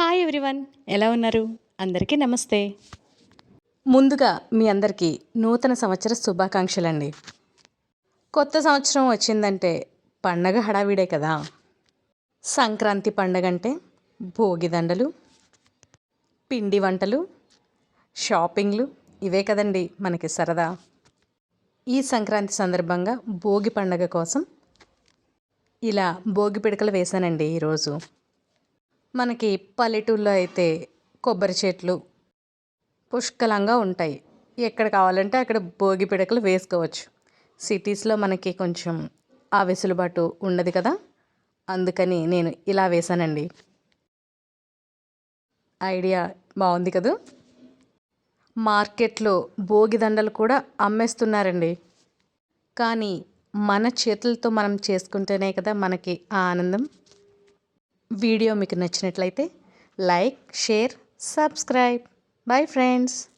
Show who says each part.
Speaker 1: Hi everyone ఎలా ఉన్నారు? అందరికీ నమస్తే. ముందుగా మీ అందరికీ నూతన సంవత్సర శుభాకాంక్షలండి. కొత్త సంవత్సరం వచ్చిందంటే పండగ హడావిడే కదా. సంక్రాంతి పండగ అంటే భోగి దండలు పిండి వంటలు షాపింగ్లు ఇవే కదండి మనకి సరదా. ఈ సంక్రాంతి సందర్భంగా భోగి పండగ కోసం ఇలా భోగి పిడకలు వేశానండి ఈరోజు. మనకి పల్లెటూళ్ళలో అయితే కొబ్బరి చెట్లు పుష్కలంగా ఉంటాయి. ఎక్కడ కావాలంటే అక్కడ భోగి పిడకలు వేసుకోవచ్చు. సిటీస్లో మనకి కొంచెం ఆ వెసులుబాటు ఉండదు కదా? అందుకని నేను ఇలా వేశానండి. ఐడియా బాగుంది కదూ? మార్కెట్లో భోగి దండలు కూడా అమ్మేస్తున్నారండి. కానీ మన చేతులతో మనం చేసుకుంటేనే కదా మనకి ఆ ఆనందం. వీడియో మీకు నచ్చినట్లయితే like share subscribe. Bye friends.